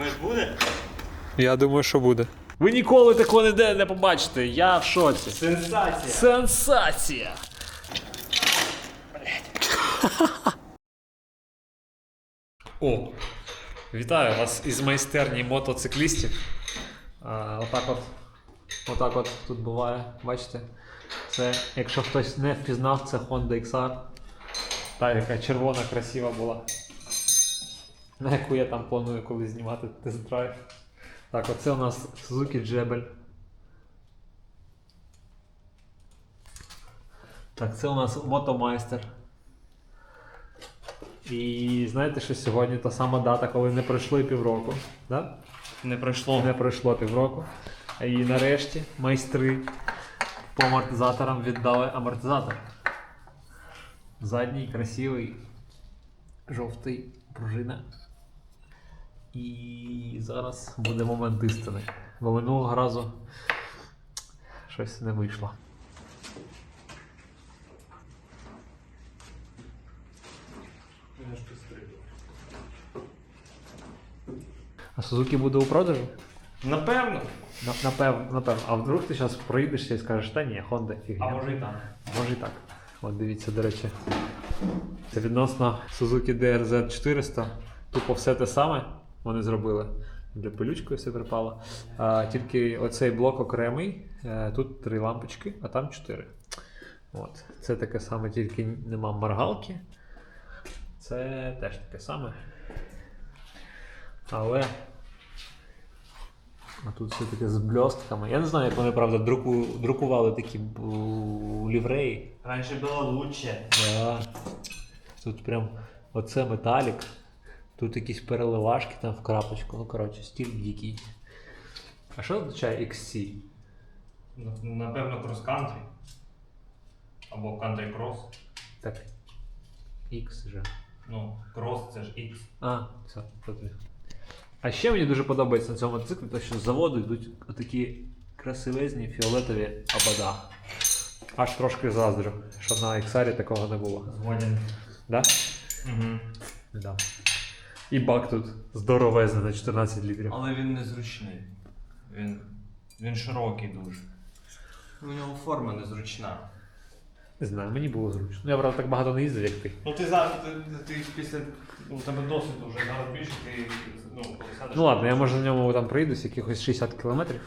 Думаєш, буде? Я думаю, що буде. Ви ніколи такого ніде не побачите. Я в шоці. Сенсація. Сенсація! О! Вітаю вас із майстерні мотоциклістів. А, отак от, отак от тут буває, бачите? Це, якщо хтось не впізнав, це Honda XR. Та, яка червона, красива була. На яку я там планую колись знімати тест-драйв. Так, оце у нас Suzuki Jebel. Так, це у нас мотомайстер. І знаєте, що сьогодні та сама дата, коли не пройшло і півроку. Да? Не пройшло. Не пройшло півроку. І нарешті майстри по амортизаторам віддали амортизатор. Задній красивий, жовтий пружина. І зараз буде момент істини. Бо минулого разу щось не вийшло. А Сузуки буде у продажу? Напевно. Напевно, напевно. А вдруг ти зараз проїдешся і скажеш, та ні, Honda фігня. А може і так. Може і так. От дивіться, до речі. Це відносно Suzuki DRZ 400. Тупо все те саме вони зробили. Для пилючкою все припало. А, тільки оцей блок окремий. Е, Тут три лампочки, а там чотири. От. Це таке саме, тільки нема моргалки. Це теж таке саме. Але. А тут все таке з бльостками. Я не знаю, як вони правда друку, друкували такі лівреї. Раніше було лучше. Да. Тут прям оце металік. Тут якісь переливашки там в крапочку. Ну, коротше, стіль дикий. А що означає XC? Ну, Напевно, крос-кантрі. Або country cross. Так. X же. Ну, крос це ж X. А, все, зрозумів. А ще мені дуже подобається на цьому мотоциклі, те, що з заводу йдуть такі красивезні фіолетові абада. Аж трошки заздрю, що на XR такого не було. Згоден. Да? Угу. Да. І бак тут здоровезний на 14 літрів. Але він незручний. Він, він широкий дуже. У нього форма незручна. Не знаю, мені було зручно. Ну, я правда так багато не їздив, як ти. Ну ти зараз ти, ти після у тебе досвід вже зараз більше, ти ну, сядеш. Ну ладно, я може на ньому там проїдусь якихось 60 кілометрів,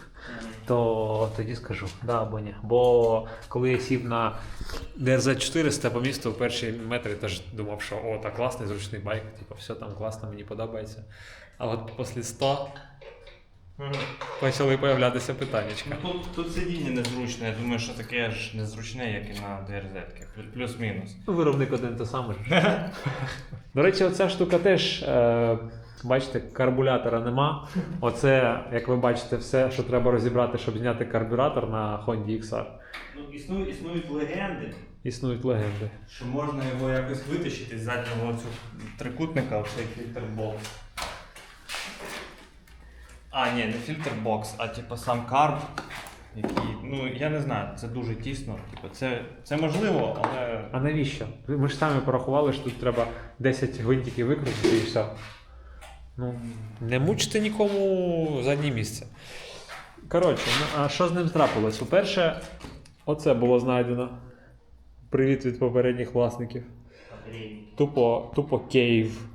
то тоді скажу, да або ні. Бо коли я сів на DRZ 400 по місту в перші метри, теж думав, що о, так класний, зручний байк, типу, все там класно, мені подобається. А от після 100 Мгм. почали появлятися питаннячка. Ну, Тут, тут сидіння незручне, я думаю, що таке ж незручне, як і на DRZ, плюс-мінус. Ну, Виробник один те саме. До речі, оця штука теж, е, бачите, карбулятора нема. Оце, як ви бачите, все, що треба розібрати, щоб зняти карбюратор на Honda XR. Ну, існують, існують легенди, Існують легенди. що можна його якось витащити з заднього цього трикутника, оцей фільтр-бокс. А, ні, не фільтр-бокс, а типу сам карб. Який, ну я не знаю, це дуже тісно. Типу, це, це можливо, але. А навіщо? Ми ж самі порахували, що тут треба 10 гвинтиків викрутити і все. Ну, не мучте нікому заднє місце. Коротше, ну, а що з ним трапилось? По-перше, оце було знайдено. Привіт від попередніх власників. Тупо, тупо кейв.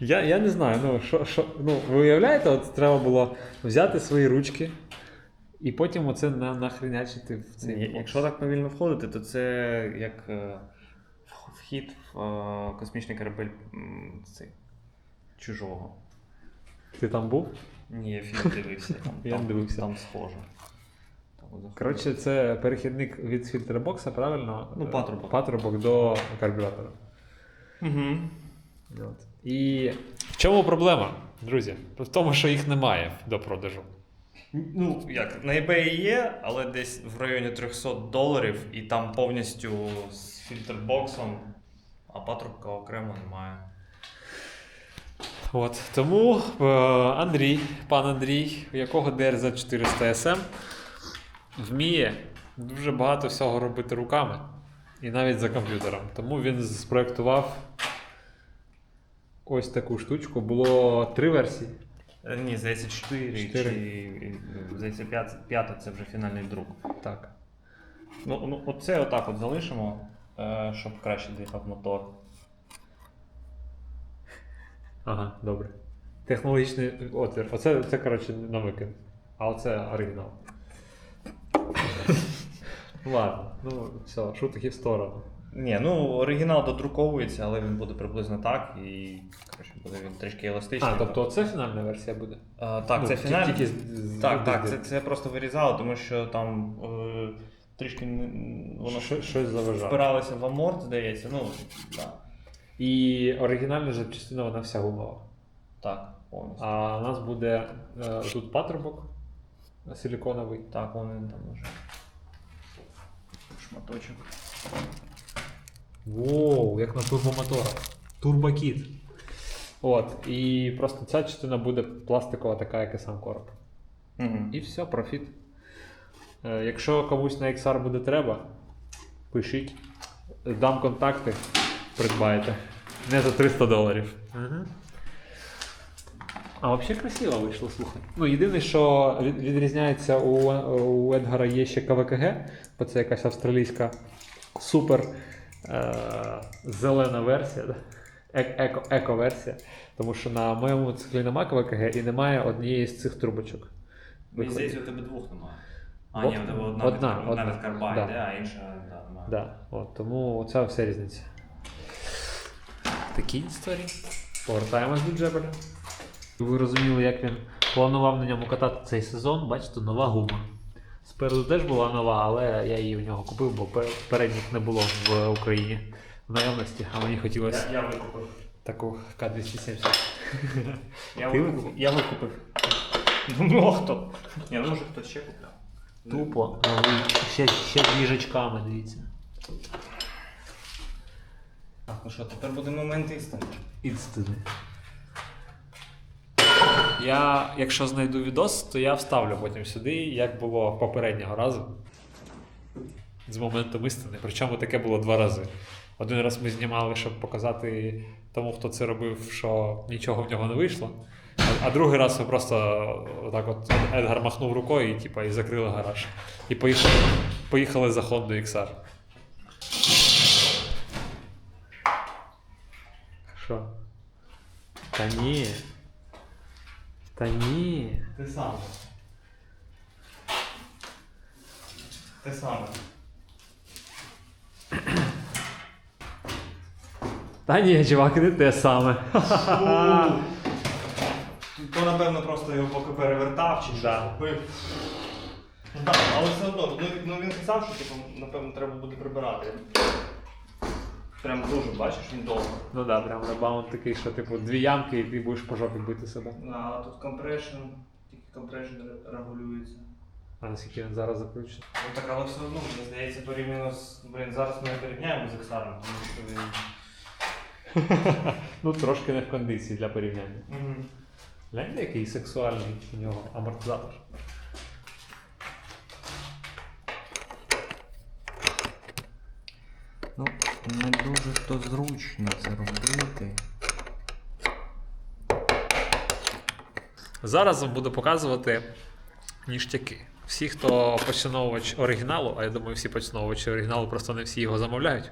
Я, я не знаю, ну, що, що, ну, ви уявляєте, от треба було взяти свої ручки і потім оце на, нахренячити в цей. Ні. Якщо так повільно входити, то це як е, вхід в е, космічний корабель цей, чужого. Ти там був? Ні, фільм дивився. Там, Я там, дивився. Там схоже. Коротше, це перехідник від фільтрбокса, правильно? Ну, патрубок. Патрубок до карбюратора. Угу. От. І в чому проблема, друзі? В тому, що їх немає до продажу. Ну, як, на eBay є, але десь в районі 300 доларів, і там повністю з фільтрбоксом, а патрубка окремо немає. От. Тому е, Андрій, пан Андрій, у якого DRZ 400 SM, вміє дуже багато всього робити руками. І навіть за комп'ютером. Тому він спроектував ось таку штучку. Було три версії. Е, Ні, здається, 4, Чотири. чи е, здається, 5, 5 це вже фінальний друк. Так. Ну, ну оце отак от залишимо, е, щоб краще дихав мотор. Ага, добре. Технологічний отвір. Оце, це, коротше, на викид. А оце оригінал. Ладно, ну все, шутки в сторону. Ні, ну оригінал додруковується, але він буде приблизно так, і коротше, буде він трішки еластичний. А, тобто оце фінальна версія буде? А, так, Ну, це фінальний. Тільки Так, так, це, це просто вирізало, тому що там е, трішки воно Що- щось заважало. впиралося в аморт, здається. Ну, так, І оригінальна запчастина вона вся гумова. так, повністю. А у нас буде е, тут патрубок силіконовий. Так, вони там уже. Шматочок. Воу, як на турбомоторах. Турбокіт. От, і просто ця частина буде пластикова, така, як і сам короб. Угу. І все, профіт. Е, якщо комусь на XR буде треба, пишіть. Дам контакти, придбайте. Не за 300 доларів. А взагалі красиво вийшло, слухай. Ну, єдине, що відрізняється у, у Едгара є ще КВКГ, бо це якась австралійська супер е, зелена версія, да? Еко, еко-версія. Тому що на моєму циклі немає КВКГ і немає однієї з цих трубочок. Мені здається, у тебе двох немає. А, ні, у тебе одна, Одна, від, одна одна. від карбай, Да. да. а інша да, немає. Да, от, тому ця вся різниця. Такі історії. Повертаємось до Джебеля. Ви розуміли, як він планував на ньому катати цей сезон. Бачите, нова гума. Спереду теж була нова, але я її в нього купив, бо передніх не було в Україні в наявності, а мені хотілося Я, я викупив. таку К270. Я викупив. Я викупив. Ну, хто? Ні, ну може хтось ще купляв. Тупо, новий, ще, ще з їжачками, дивіться. Так, ну що, тепер буде момент істини. Істини. Я, якщо знайду відос, то я вставлю потім сюди, як було попереднього разу. З моментом істини. Причому таке було два рази. Один раз ми знімали, щоб показати тому, хто це робив, що нічого в нього не вийшло. А, а другий раз ми просто отак от Едгар махнув рукою і, типа, і закрили гараж. І поїхали, поїхали за Honda XR. Що? Та ні. Та ні. Ти сам. Ти сам. Та ні, чувак, не те саме. То, напевно, просто його поки перевертав чи щось Да. робив. Ну так, але все одно, ну, ну він казав, що типу, напевно, треба буде прибирати. Прям дуже, бачиш, він довго. Ну да, прям ребаунд такий, що типу дві ямки, і ти будеш по жопі бити себе. А тут компрешн, тільки компрешн регулюється. А наскільки він зараз закручений? Ну так, але все одно, мені здається, порівняно з. Блін, зараз ми порівняємо з Ексаром, тому що він. Ну, трошки не в кондиції для порівняння. Угу. Гляньте, який сексуальний у нього амортизатор. Ну, не дуже то зручно це робити. Зараз вам буду показувати ніштяки. Всі, хто поціновувач оригіналу, а я думаю, всі поціновувачі оригіналу, просто не всі його замовляють.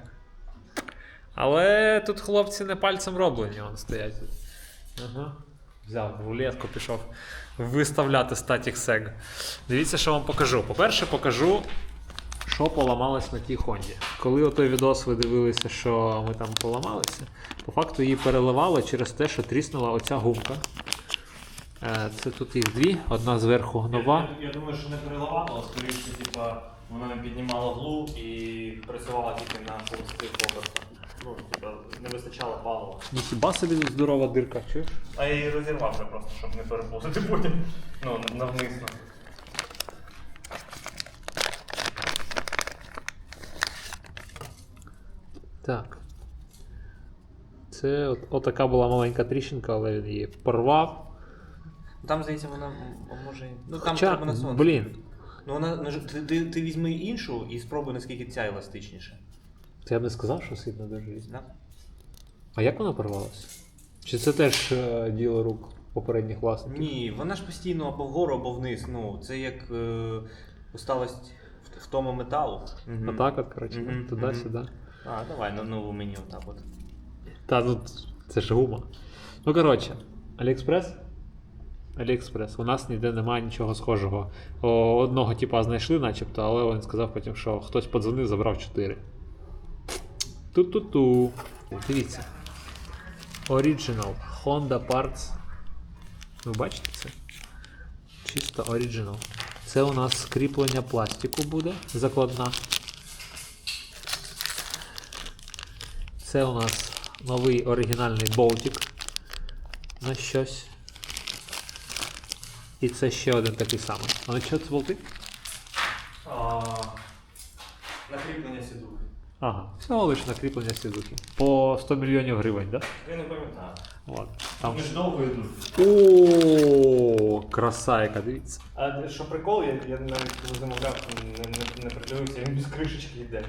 Але тут хлопці не пальцем роблені, вон стоять. Ага. Взяв рулетку, пішов виставляти статік сег. Дивіться, що вам покажу. По-перше, покажу, що поламалось на тій Хонді. Коли отой відос ви дивилися, що ми там поламалися, по факту її переливало через те, що тріснула оця гумка. Е, Це тут їх дві, одна зверху нова. Я, я думаю, що не переливало, а скоріше, типа, вона не піднімала глу і працювала тільки на холостих обертах. Ну, типа, не вистачало палива. Ніхіба собі здорова дирка, чуєш? А я її розірвав вже просто, щоб не перепутати потім. Ну, навмисно. Так. Це от, отака була маленька тріщинка, але він її порвав. Там, здається, вона може. Ну там Хоча, треба на сонце. блін, Ну вона ну, ти, ти, ти візьми іншу і спробуй, наскільки ця еластичніша. це я б не сказав, що сильно держить. Да? А як вона порвалася? Чи це теж е, діло рук? попередніх власників. Ні, вона ж постійно або вгору, або вниз. Ну, це як е, усталость в- втома металу. Мгм. Отак коротше, Мгм, туди-сюди. мгм. А, давай на нову мені отак от. Та ну це ж гума. Ну коротше, Аліекспрес. Аліекспрес. У нас ніде немає нічого схожого. О, одного типа знайшли, начебто, але він сказав потім, що хтось подзвонив, забрав 4. Ту-ту-ту. Дивіться. Original Honda Parts. Ви бачите це? Чисто Original. Це у нас кріплення пластику буде закладна. Це у нас новий оригінальний болтик на щось. І це ще один такий самий. А на що це болти? Накріплення сідухи. Ага, всього лише накріплення сідухи. По 100 мільйонів гривень, так? Я не пам'ятаю. От. Там... Вони ж довго йдуть. О, краса яка, дивіться. А що прикол, я, я навіть коли замовляв, не, не, не придивився, він без кришечки йде.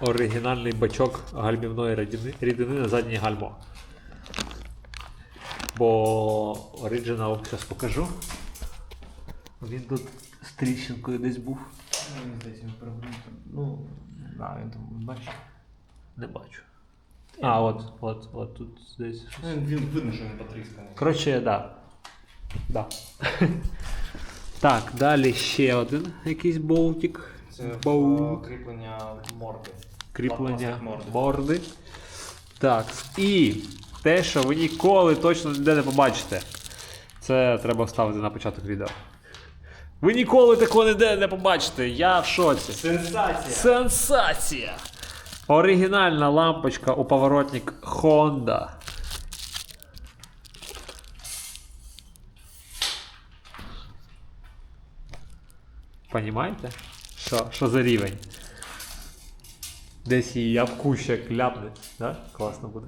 Оригінальний бачок гальмівної рідини, рідини на заднє гальмо. Бо оригінал, зараз покажу. Він тут з тріщинкою десь був. Здається, він перегорнув. Ну, да, він там бачиш. Не бачу. А, от, от, от тут десь. щось. Ну, він видно, що він потрісканий. Коротше, да. Да. так, далі ще один якийсь болтик. Це Болт. е, кріплення морди. Кріплення морди. Так. І те, що ви ніколи точно ніде не побачите. Це треба вставити на початок відео. Ви ніколи такого ніде не побачите. Я в шоці. Сенсація! Сенсація! Оригінальна лампочка у поворотник Honda. Понімаєте? Що, що за рівень? Десь її явкуща кляпне, да? Класно буде.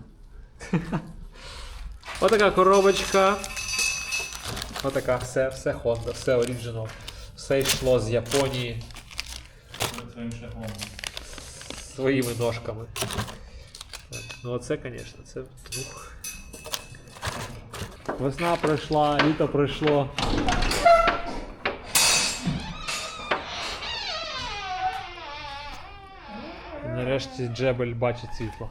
Отака коробочка. Отака, все, все Honda, все оригінал. Все йшло з Японії Своїм своїми ножками. Ну оце, звісно, це. Ух. Весна пройшла, літо пройшло. Нарешті Джебель бачить світло.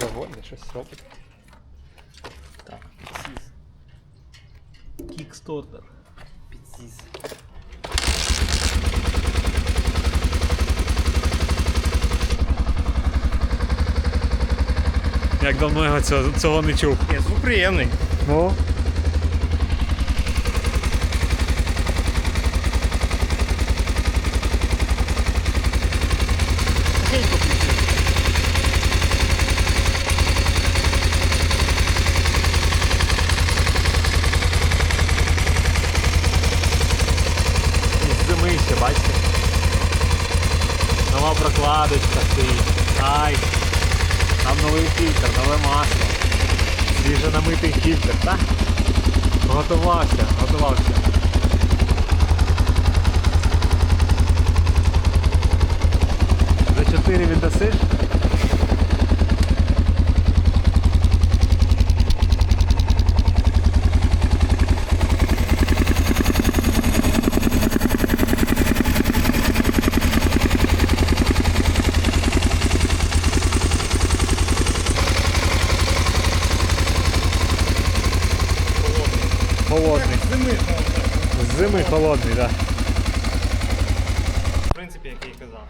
Доволі щось робить. Так, підсіз. Кікстотер. Підсіс. Як давно його цього, цього не чув. Ні, звук приємний. Ну. Із зими ще, бачите? Нова прокладочка стоїть. Ай. Там новий фільтр, нове масло. Свіже намитий фільтр, так? Готувався, готувався. За 4 віддасиш? Холодний. Зими. З зими холодний, так. Да. В принципі, як я і казав.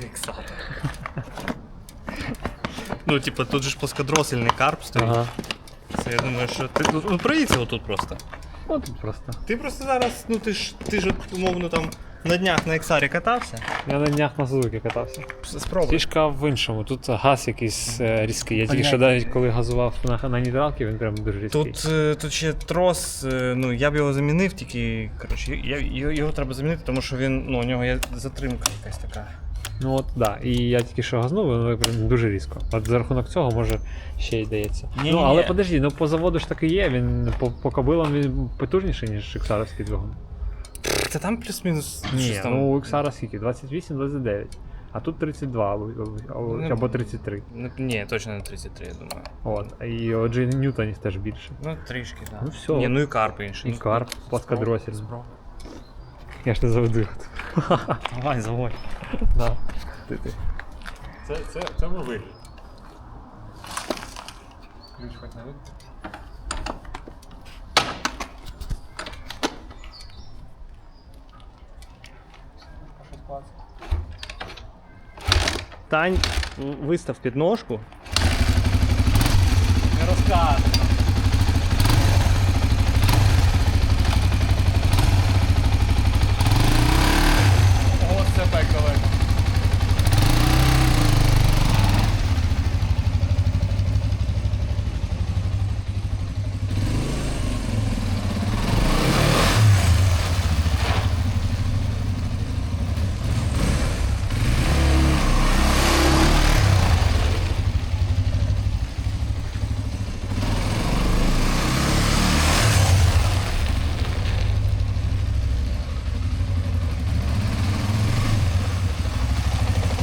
Фіксатор. Ну, типу, тут же ж плоскодросельний карп стоїть. Ага. Це я думаю, що ти. Ну, проїдься отут просто. О, тут просто. Ти просто зараз, ну ти ж ти ж от, умовно там на днях на Ексарі катався. Я на днях на Сузуки катався. Спробуй. Фішка в іншому. Тут газ якийсь е, різкий. Я тільки що навіть коли газував на, на нейтралки, він прям дуже різкий. Тут, е, тут ще трос, е, ну я б його замінив, тільки коротше, я, його, його треба замінити, тому що він, ну, у нього є затримка якась така. Ну от, да. І я тільки що газнув, воно дуже різко. От за рахунок цього може ще й дається. Ні-ні-ні. Ну але подожди, ну по заводу ж таки є, він по, по кабилам він потужніший, ніж Іксаровський двигун. Та там плюс-мінус. Ні, щось там. ну у Іксара скільки? 28-29. А тут 32 або, або, Ну, 33. Не- Ні, точно не 33, я думаю. От. І отже ньютонів теж більше. Ну, трішки, так. Ну, всьо. Ні, ну і карп інший. І карп, плоскодросіль. Я ж не заведу. Давай, заводь. Да. Ти, ти. Це, це, це ми виграли. Ключ хоч не вийде. Тань, вистав підножку. Не розказуй. Ось це так далеко.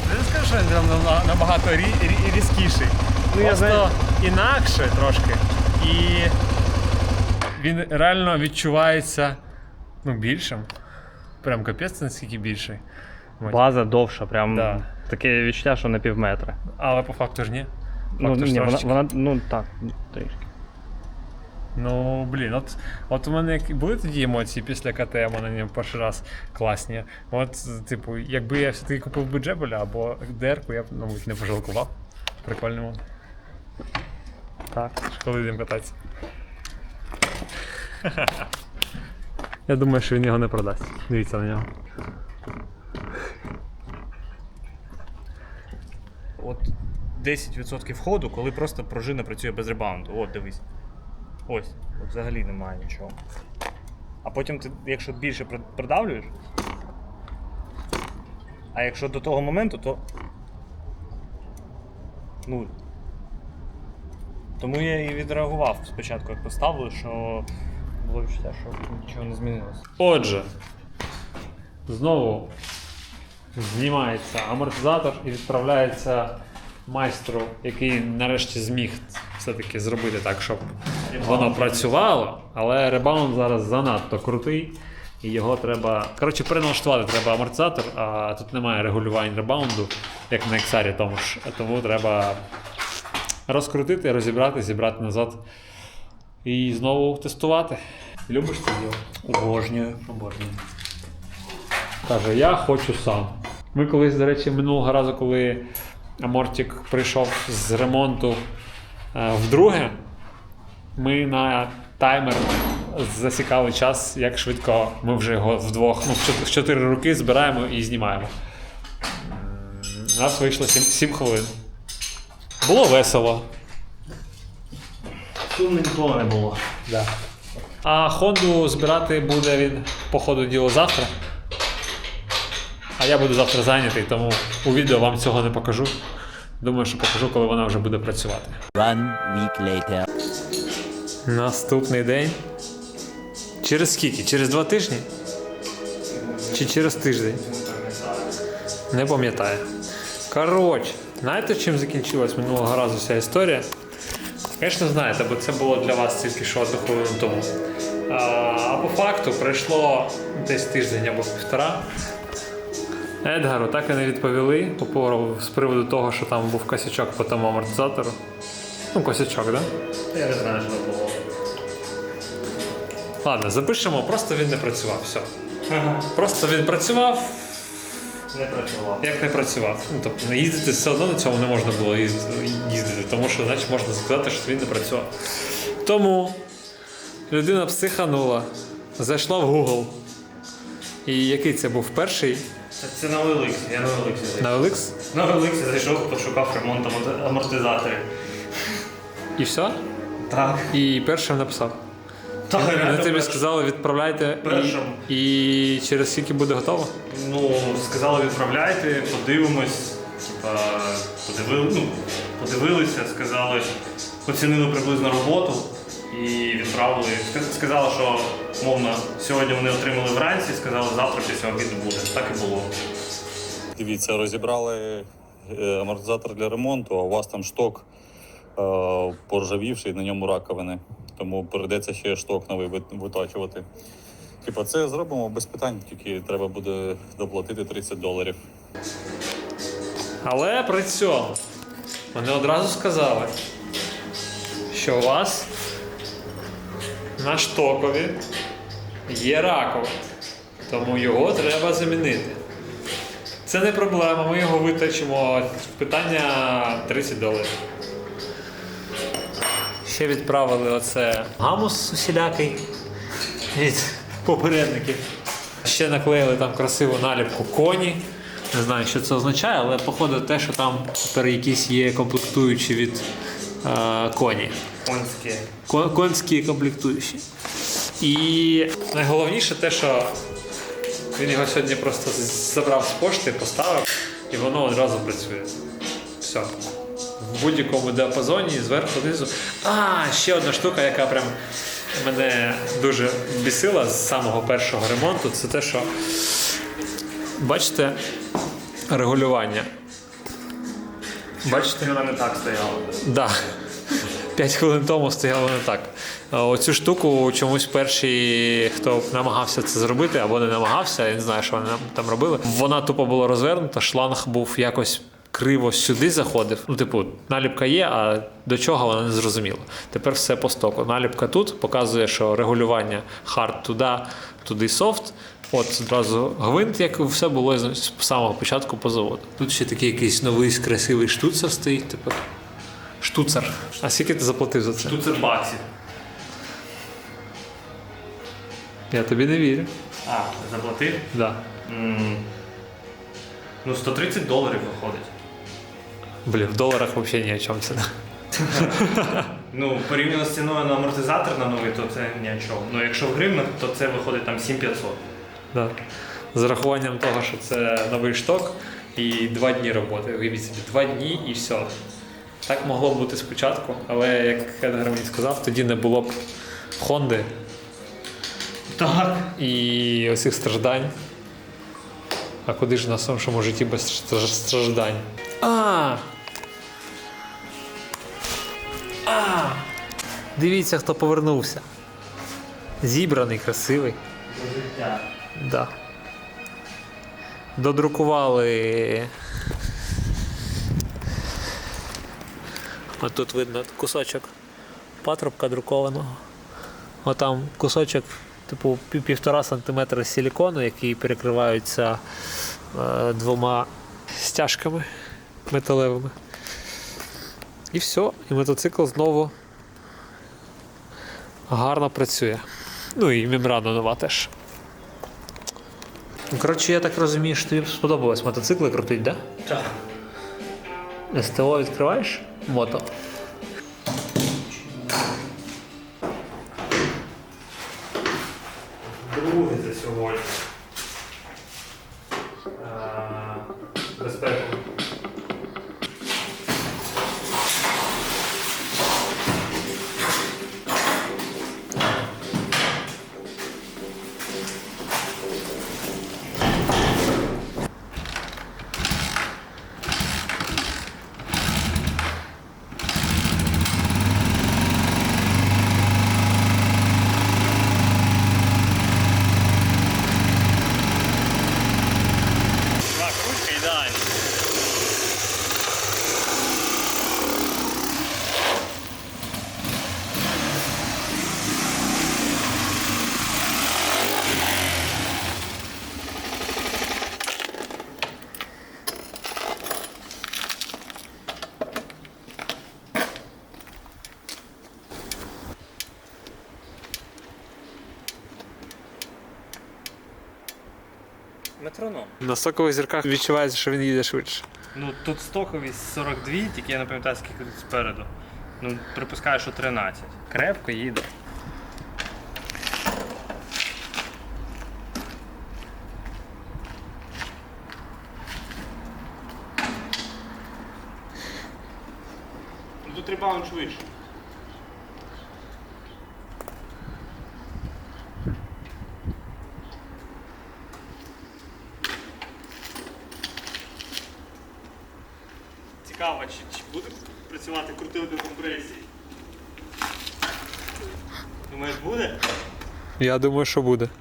Не скажу, що він там набагато різкіший. Ну, я Просто знаю- інакше трошки. І він реально відчувається ну, більшим. Прям капець наскільки більший. Ось. База довша, прям Да. таке відчуття, що на пів метра. Але по факту ж ні. Ну, ж ні, вона, трошечки. вона, ну так, трішки. Ну, блін, от, от у мене як- були тоді емоції після КТ, у мене не перший раз класні. От, типу, якби я все-таки купив би Джебеля або ДРку, я б, мабуть, не пожалкував. Прикольному. Так, коли йдемо кататися. Я думаю, що він його не продасть. Дивіться на нього. От 10% ходу, коли просто пружина працює без ребаунду. От, дивись. Ось, от взагалі немає нічого. А потім ти, якщо більше при- придавлюєш. А якщо до того моменту, то. Нуль. Тому я і відреагував спочатку, як поставили, що було відчуття, що нічого не змінилося. Отже, знову знімається амортизатор і відправляється майстру, який нарешті зміг все-таки зробити так, щоб воно працювало, але ребаунд зараз занадто крутий. І його треба. Коротше, переналаштувати треба амортизатор, а тут немає регулювань ребаунду, як на Ексарі тому ж. Тому треба розкрутити, розібрати, зібрати назад і знову тестувати. Любиш це діло? Обожнюю. Обожнюю. Каже, я хочу сам. Ми колись, до речі, минулого разу, коли Мортік прийшов з ремонту е, вдруге, ми на таймер засікали час, як швидко ми вже його вдвох, ну, в чот- в чотири руки збираємо і знімаємо. У нас вийшло 7, хвилин. Було весело. Сумно ніколи не було. Да. А Хонду збирати буде він по ходу діла завтра. А я буду завтра зайнятий, тому у відео вам цього не покажу. Думаю, що покажу, коли вона вже буде працювати. One week later. Наступний день. Через скільки? Через два тижні? Чи через тиждень? Не пам'ятаю. Коротше, знаєте, чим закінчилась минулого разу вся історія? Звісно, знаєте, бо це було для вас тільки що одну хвилину тому. А, по факту пройшло десь тиждень або півтора. Едгару так і не відповіли по з приводу того, що там був косячок по тому амортизатору. Ну, косячок, так? Да? Я не знаю, що було. Ладно, запишемо, просто він не працював. Все. Просто він працював, Не працював. Як не працював? Ну, тобто не їздити все одно на цьому не можна було їздити, тому що значить можна сказати, що він не працював. Тому людина психанула, зайшла в Google. І який це був перший Це, на Олексі, я на Олексі зайшов. на OLX? На Олексі зайшов, пошукав ремонт амортизаторів. І все? Так. І першим написав. Так, Вони тобі перш- сказали, відправляйте Першим. і, і через скільки буде готово? Ну, сказали, відправляйте, подивимось. Типа, подивили, ну, подивилися, сказали, оцінили приблизно роботу і відправили. Ска- Сказали, що мовно, сьогодні вони отримали вранці, сказали, завтра після обіду буде. Так і було. Дивіться, розібрали е, амортизатор для ремонту, а у вас там шток е, поржавівший, на ньому раковини. Тому прийдеться ще шток новий вит- витачувати. Типа, це зробимо без питань, тільки треба буде доплатити 30 доларів. Але при цьому вони одразу сказали, що у вас на штокові є ракове, тому його треба замінити. Це не проблема, ми його витачимо. Питання 30 доларів. Ще відправили оце гамус усілякий від попередників. Ще наклеїли там красиву наліпку коні. Не знаю, що це означає, але походу те, що там тепер якісь є комплектуючі від е, коні. Конське. Ко- Конські комплектуючі. І найголовніше те, що він його сьогодні просто забрав з пошти, поставив, і воно одразу працює. Все. В будь-якому діапазоні, зверху, знизу. А, ще одна штука, яка прям мене дуже бісила з самого першого ремонту, це те, що бачите регулювання. Бачите? Вчора не так стояло. Да. П'ять хвилин тому стояло не так. Оцю штуку чомусь перший, хто намагався це зробити, або не намагався, я не знаю, що вони там робили. Вона тупо була розвернута, шланг був якось криво сюди заходив. Ну, типу, наліпка є, а до чого вона не зрозуміла. Тепер все по стоку. Наліпка тут показує, що регулювання хард туди, туди софт. От одразу гвинт, як все було з самого початку по заводу. Тут ще такий якийсь новий красивий штуцер стоїть тепер. Штуцер. А скільки ти заплатив за це? Тут це баксів. Я тобі не вірю. А, заплатив? Да. М, Ну, 130 доларів виходить. Блін, в доларах взагалі ні о чому це. Ну, порівняно з ціною на амортизатор на новий, то це ні о чому. Ну, якщо в гривнах, то це виходить там 7500. Да. З рахуванням того, що це новий шток і два дні роботи. Уявіть собі, два дні і все. Так могло б бути спочатку, але як Едгар мені сказав, тоді не було б Хонди Так. і оцих страждань. А куди ж на нашому житті без страждань? А! А! Дивіться, хто повернувся. Зібраний, красивий. До життя. Да. Додрукували. От тут видно кусочок патрубка друкованого. Отам кусочок, типу, півтора сантиметра силікону, який перекриваються е, двома стяжками металевими. І все, і мотоцикл знову гарно працює. Ну і мембрана нова теж. Ну, Коротше, я так розумію, що тобі сподобалось мотоцикли крутить, так? Так. СТО відкриваєш? Мото. Друге за сьогодні. Безпеку. Метроном. На стокових зірках відчувається, що він їде швидше. Ну тут стоковість 42, тільки я не пам'ятаю, скільки тут спереду. Ну, припускаю, що 13. Крепко їде. Ну тут ребаунд швидше. Цікаво, чи, чи буде працювати крутилка компресії? Думаєш, буде? Я думаю, що буде. —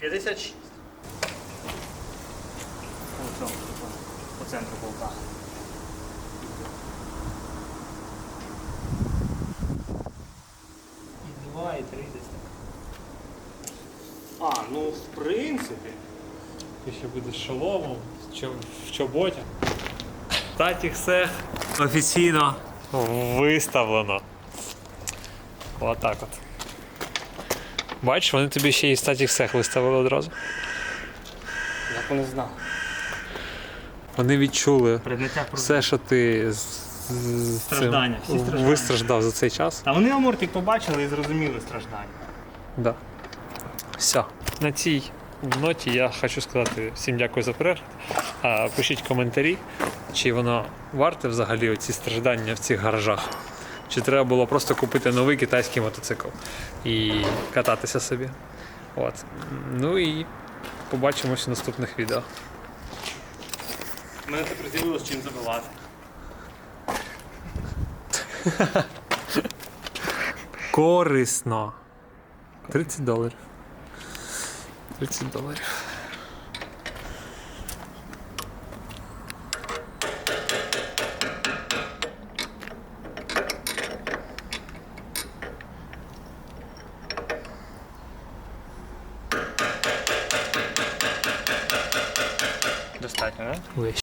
56. По цьому, по центру болта. І 2, і 3 десь так. А, ну в принципі. Ти ще будеш шоломом, в чо- в чоботі. Статік все офіційно виставлено. Отак от. Бачиш, вони тобі ще і статік сех виставили одразу. Як вони знали? Вони відчули все, що ти з, з- з цим всі страждання. вистраждав за цей час. Та вони амортик побачили і зрозуміли страждання. Да. Все. На цій ноті я хочу сказати всім дякую за перегляд. Пишіть коментарі, чи воно варте взагалі оці страждання в цих гаражах. Чи треба було просто купити новий китайський мотоцикл і кататися собі. От. Ну і побачимось в наступних відео. У мене тепер з'явилось чим забивати. Корисно. 30 доларів. 30 доларів.